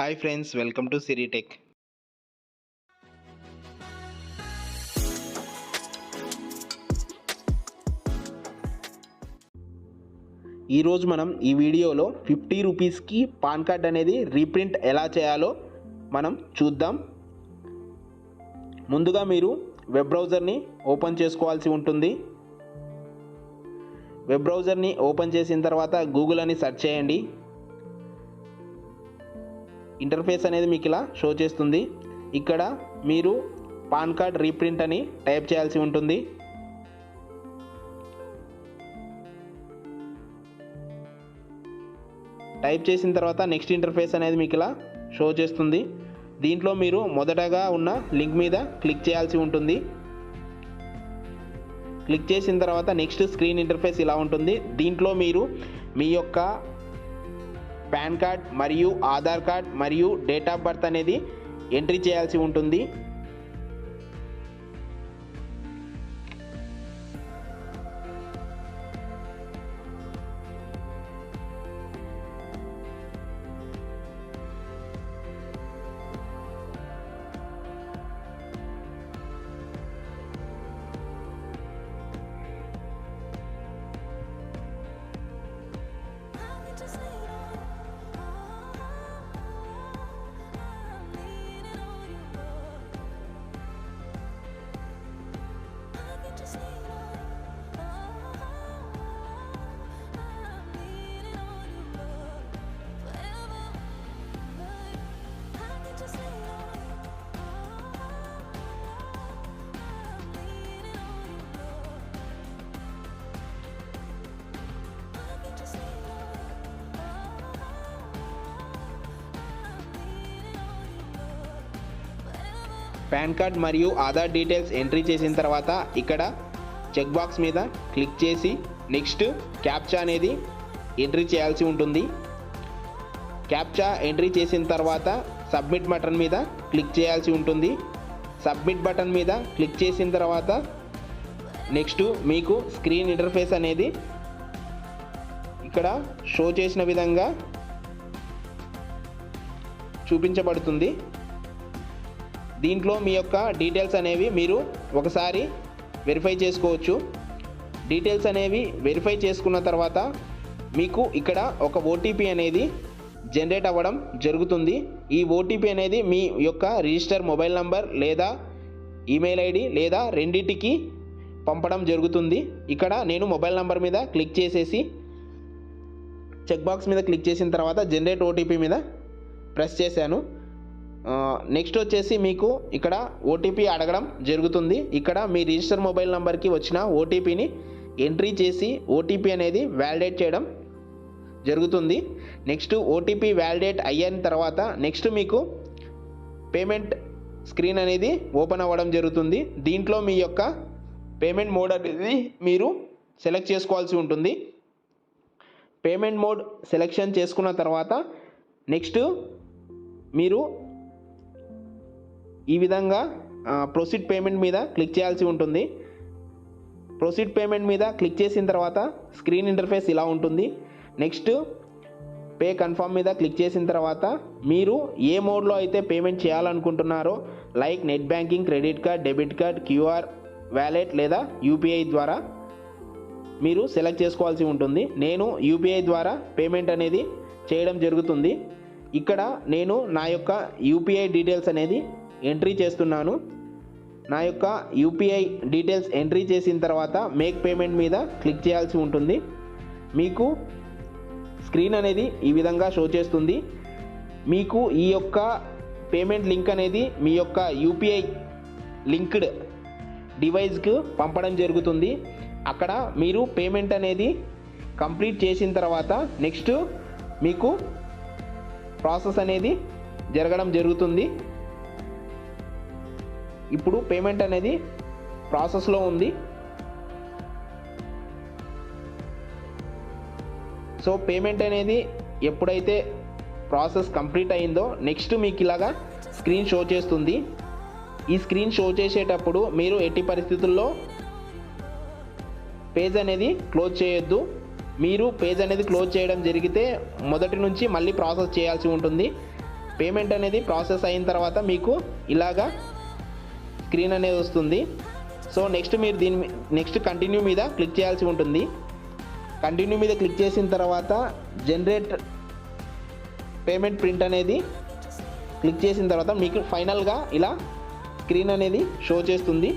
Hi friends welcome to Siritech ఈరోజు మనం ఈ వీడియోలో ఫిఫ్టీ రూపీస్కి పాన్ కార్డ్ అనేది రీప్రింట్ ఎలా చేయాలో మనం చూద్దాం. ముందుగా మీరు వెబ్ బ్రౌజర్ని ఓపెన్ చేసుకోవాల్సి ఉంటుంది. వెబ్ బ్రౌజర్ని ఓపెన్ చేసిన తర్వాత గూగుల్ అని సెర్చ్ చేయండి. ఇంటర్ఫేస్ అనేది మీకు ఇలా షో చేస్తుంది. ఇక్కడ మీరు పాన్ కార్డ్ రీప్రింట్ అని టైప్ చేయాల్సి ఉంటుంది. టైప్ చేసిన తర్వాత నెక్స్ట్ ఇంటర్ఫేస్ అనేది మీకు ఇలా షో చేస్తుంది. దీంట్లో మీరు మొదటగా ఉన్న లింక్ మీద క్లిక్ చేయాల్సి ఉంటుంది. క్లిక్ చేసిన తర్వాత నెక్స్ట్ స్క్రీన్ ఇంటర్ఫేస్ ఇలా ఉంటుంది. దీంట్లో మీరు మీ యొక్క పాన్ కార్డ్ మరియు ఆధార్ కార్డ్ మరియు డేట్ ఆఫ్ బర్త్ అనేది ఎంట్రీ చేయాల్సి ఉంటుంది. Just పాన్ కార్డ్ మరియు ఆధార్ డీటెయిల్స్ ఎంట్రీ చేసిన తర్వాత ఇక్కడ చెక్ బాక్స్ మీద క్లిక్ చేసి నెక్స్ట్ క్యాప్చా అనేది ఎంట్రీ చేయాల్సి ఉంటుంది. క్యాప్చా ఎంట్రీ చేసిన తర్వాత సబ్మిట్ బటన్ మీద క్లిక్ చేయాల్సి ఉంటుంది. సబ్మిట్ బటన్ మీద క్లిక్ చేసిన తర్వాత నెక్స్ట్ మీకు స్క్రీన్ ఇంటర్ఫేస్ అనేది ఇక్కడ షో చేసిన విధంగా చూపించబడుతుంది. దీంట్లో మీ యొక్క డీటెయిల్స్ అనేవి మీరు ఒకసారి వెరిఫై చేసుకోవచ్చు. డీటెయిల్స్ అనేవి వెరిఫై చేసుకున్న తర్వాత మీకు ఇక్కడ ఒక ఓటీపీ అనేది జనరేట్ అవ్వడం జరుగుతుంది. ఈ ఓటీపీ అనేది మీ యొక్క రిజిస్టర్ మొబైల్ నంబర్ లేదా ఈమెయిల్ ఐడి లేదా రెండింటికి పంపడం జరుగుతుంది. ఇక్కడ నేను మొబైల్ నంబర్ మీద క్లిక్ చేసేసి చెక్ బాక్స్ మీద క్లిక్ చేసిన తర్వాత జనరేట్ ఓటీపీ మీద ప్రెస్ చేశాను. నెక్స్ట్ వచ్చేసి మీకు ఇక్కడ ఓటీపీ అడగడం జరుగుతుంది. ఇక్కడ మీ రిజిస్టర్ మొబైల్ నెంబర్కి వచ్చిన ఓటీపీని ఎంట్రీ చేసి ఓటీపీ అనేది వ్యాలిడేట్ చేయడం జరుగుతుంది. నెక్స్ట్ ఓటీపీ వ్యాలిడేట్ అయిన తర్వాత నెక్స్ట్ మీకు పేమెంట్ స్క్రీన్ అనేది ఓపెన్ అవ్వడం జరుగుతుంది. దీంట్లో మీ యొక్క పేమెంట్ మోడ్ అనేది మీరు సెలెక్ట్ చేసుకోవాల్సి ఉంటుంది. పేమెంట్ మోడ్ సెలెక్షన్ చేసుకున్న తర్వాత నెక్స్ట్ మీరు ఈ విధంగా ప్రొసీడ్ పేమెంట్ మీద క్లిక్ చేయాల్సి ఉంటుంది. ప్రొసీడ్ పేమెంట్ మీద క్లిక్ చేసిన తర్వాత స్క్రీన్ ఇంటర్ఫేస్ ఇలా ఉంటుంది. నెక్స్ట్ పే కన్ఫర్మ్ మీద క్లిక్ చేసిన తర్వాత మీరు ఏ మోడ్లో అయితే పేమెంట్ చేయాలనుకుంటున్నారో like net banking credit card debit card QR wallet లేదా యూపీఐ ద్వారా మీరు సెలెక్ట్ చేసుకోవాల్సి ఉంటుంది. నేను యూపీఐ ద్వారా పేమెంట్ అనేది చేయడం జరుగుతుంది. ఇక్కడ నేను నా యొక్క యూపీఐ డీటెయిల్స్ అనేది ఎంట్రీ చేస్తున్నాను. నా యొక్క యూపీఐ డీటెయిల్స్ ఎంట్రీ చేసిన తర్వాత మేక్ పేమెంట్ మీద క్లిక్ చేయాల్సి ఉంటుంది. మీకు స్క్రీన్ అనేది ఈ విధంగా షో చేస్తుంది. మీకు ఈ యొక్క పేమెంట్ లింక్ అనేది మీ యొక్క యూపీఐ లింక్డ్ డివైస్కు పంపడం జరుగుతుంది. అక్కడ మీరు పేమెంట్ అనేది కంప్లీట్ చేసిన తర్వాత నెక్స్ట్ మీకు ప్రాసెస్ అనేది జరగడం జరుగుతుంది. ఇప్పుడు పేమెంట్ అనేది ప్రాసెస్లో ఉంది. సో పేమెంట్ అనేది ఎప్పుడైతే ప్రాసెస్ కంప్లీట్ అయిందో నెక్స్ట్ మీకు ఇలాగా స్క్రీన్ షో చేస్తుంది. ఈ స్క్రీన్ షో చేసేటప్పుడు మీరు ఎట్టి పరిస్థితుల్లో పేజ్ అనేది క్లోజ్ చేయొద్దు. మీరు పేజ్ అనేది క్లోజ్ చేయడం జరిగితే మొదటి నుంచి మళ్ళీ ప్రాసెస్ చేయాల్సి ఉంటుంది. పేమెంట్ అనేది ప్రాసెస్ అయిన తర్వాత మీకు ఇలాగా స్క్రీన్ అనేది వస్తుంది. సో నెక్స్ట్ మీరు దీని నెక్స్ట్ కంటిన్యూ మీద క్లిక్ చేయాల్సి ఉంటుంది. కంటిన్యూ మీద క్లిక్ చేసిన తర్వాత జనరేట్ పేమెంట్ ప్రింట్ అనేది క్లిక్ చేసిన తర్వాత మీకు ఫైనల్గా ఇలా స్క్రీన్ అనేది షో చేస్తుంది.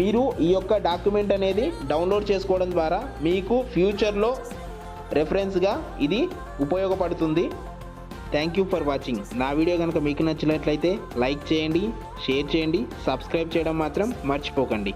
మీరు ఈ యొక్క డాక్యుమెంట్ అనేది డౌన్లోడ్ చేసుకోవడం ద్వారా మీకు ఫ్యూచర్లో రెఫరెన్స్గా ఇది ఉపయోగపడుతుంది. థ్యాంక్ యూ ఫర్ వాచింగ్ నా వీడియో కనుక మీకు నచ్చినట్లయితే లైక్ చేయండి షేర్ చేయండి సబ్స్క్రైబ్ చేయడం మాత్రం మర్చిపోకండి.